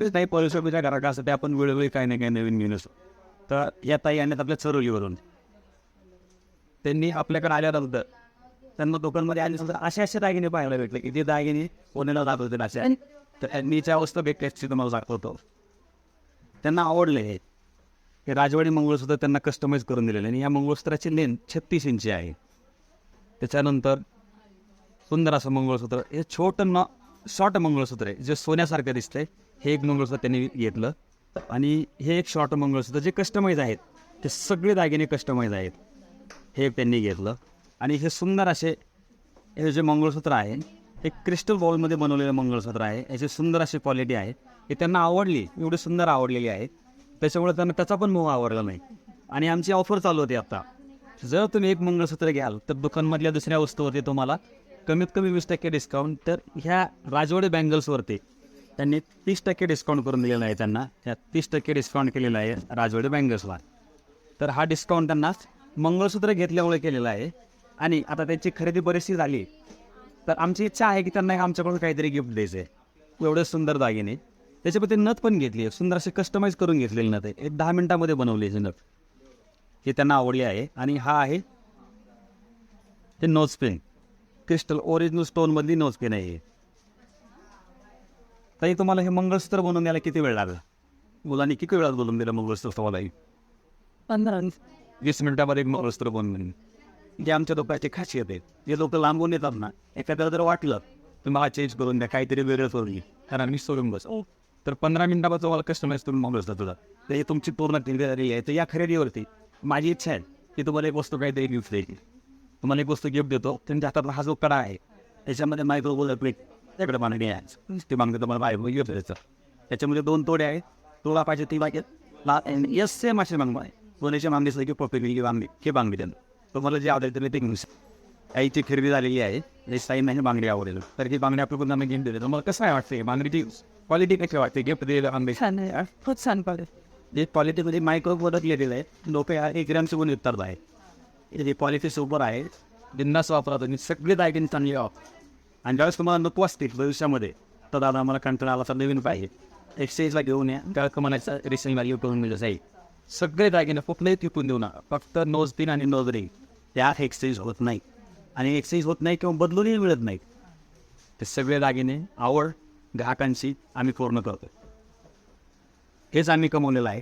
तेच नाही परिसराच्या घरात असं ते आपण वेळोवेळी काही ना काही नवीन घेऊन असतो तर या ताई आणल्यात आपल्या चरोलीवरून त्यांनी आपल्याकडे आल्यानंतर त्यांना दुकानमध्ये आल्यानंतर असे असे दागिने पाहायला भेटले की ते दागिने कोणाला दाखवते असे तर त्यांनी त्या वस्तू भेटल्याची तुम्हाला दाखवतो. त्यांना आवडले हे. राजवाडी मंगळसूत्र त्यांना कस्टमाइज करून दिलेले आणि या मंगळसूत्राची लेंथ छत्तीस इंची आहे. त्याच्यानंतर सुंदर असं मंगळसूत्र हे छोटं न शॉर्ट मंगळसूत्र आहे जे सोन्यासारखं दिसतंय. हे एक मंगळसूत्र त्यांनी घेतलं. आणि हे एक शॉर्ट मंगळसूत्र जे कस्टमाइज आहेत ते सगळे दागिने कस्टमाइज आहेत. हे एक त्यांनी घेतलं. आणि हे सुंदर असे हे जे मंगळसूत्र आहे हे क्रिस्टल बॉलमध्ये बनवलेलं मंगळसूत्र आहे. याची सुंदर अशी क्वालिटी आहे. हे त्यांना आवडली एवढी सुंदर आवडलेली आहे. त्याच्यामुळे त्यांना त्याचा पण मोह आवडला नाही. आणि आमची ऑफर चालू होती आता. जर तुम्ही एक मंगळसूत्र घ्याल तर दुकानमधल्या दुसऱ्या वस्तूवरती तुम्हाला कमीत कमी वीस टक्के डिस्काउंट तर ह्या राजवाडे बँगल्सवरती त्यांनी तीस टक्के डिस्काउंट करून दिलेलं आहे त्यांना. त्या तीस टक्के डिस्काउंट केलेलं आहे राजवाडी बँगल्सला तर हा डिस्काउंट त्यांना मंगळसूत्र घेतल्यामुळे केलेला आहे. आणि आता त्यांची खरेदी बरीचशी झाली. तर आमची इच्छा आहे की त्यांना आमच्याकडून काहीतरी गिफ्ट द्यायचं. आहे एवढे सुंदर दागिने. त्याच्यामध्ये नथ पण घेतली आहे. सुंदर असे कस्टमाइज करून घेतलेली नथ आहे. एक दहा मिनटामध्ये बनवली आहे नथ. हे त्यांना आवडली आहे. आणि हा आहे ते नोज पेन क्रिस्टल ओरिजिनल स्टोनमधली नोज पेन आहे हे. ताई तुम्हाला हे मंगळसूत्र बनवून यायला किती वेळ लागला? मुलांनी किती वेळात बोलून दिलं मंगळसूत्र तुम्हाला? पंधरा वीस मिनिटामध्ये एक मंगळसूत्र बनवून जे आमच्या लोकांची खासियत आहे जे लोक लांबून येतात ना एखाद्याला जर वाटलं तुम्ही हा चेंज करून द्या काहीतरी वेगळं करून घे कारण मी सोडून बस. तर पंधरा मिनिटामध्ये तुम्हाला कस्टमाइज करून मंगळसूत्र तुला. तर हे तुमची पूर्ण खरेदी आहे. तर या खरेदीवरती माझी इच्छा आहे की तुम्हाला एक वस्तू काहीतरी गिफ्ट द्यायची. तुम्हाला एक वस्तू गिफ्ट देतो. त्यांच्या हातात हा जो कडा आहे त्याच्यामध्ये मायक्रोबोल प्लेट त्याकडे मागणी आहे. ती मागणी तुम्हाला बाय गिफ्ट द्यायचं. त्याच्यामध्ये दोन तोडे आहेत. तुला पाहिजे ती पाहिजे ला यस सेम असे मागणं आहे. दोन्हीची मागणी असली की की बांगडी की बांगडी त्यांना तुम्हाला जे आवडेल ते घेऊन आईची खरेदी झालेली आहे. जे साई नाही बांगडी आवडेल. तर ही बांगडी आपल्याकडून आम्ही घेऊन दिली तुम्हाला कसं काय वाटते बांगडीची क्वालिटी कशी वाटते? गिफ्ट दिलेलं बांगडी छान आहे. खूप छान पडेल जे क्वालिटीमध्ये मायक्रो प्रोडक्ट लिहिलेलं आहे. लोक एक ग्रॅमचं पण विकतात आहे जी क्वालिटी सुपर आहे बिंदास वापरा तुम्ही. सगळे दागिने चांगले वापर आणि ज्यावेळेस तुम्हाला नको असतील भविष्यामध्ये तर दादा आम्हाला कंटाळा आला तर नवीन पाहिजे एक्सचेंजला घेऊन या. त्या कमानाचा रिसेलिंग व्हॅल्यू करून मिळत जाईल सगळे दागिने कुठलेही टिपून देऊ नका. फक्त नोज पिन आणि नोज रिंग त्यात एक्सचेंज होत नाही. आणि एक्सचेंज होत नाही किंवा बदलूनही मिळत नाही. ते सगळे दागिने आवड ग्राहकांशी आम्ही पूर्ण करतो हेच आम्ही कमवलेलं आहे.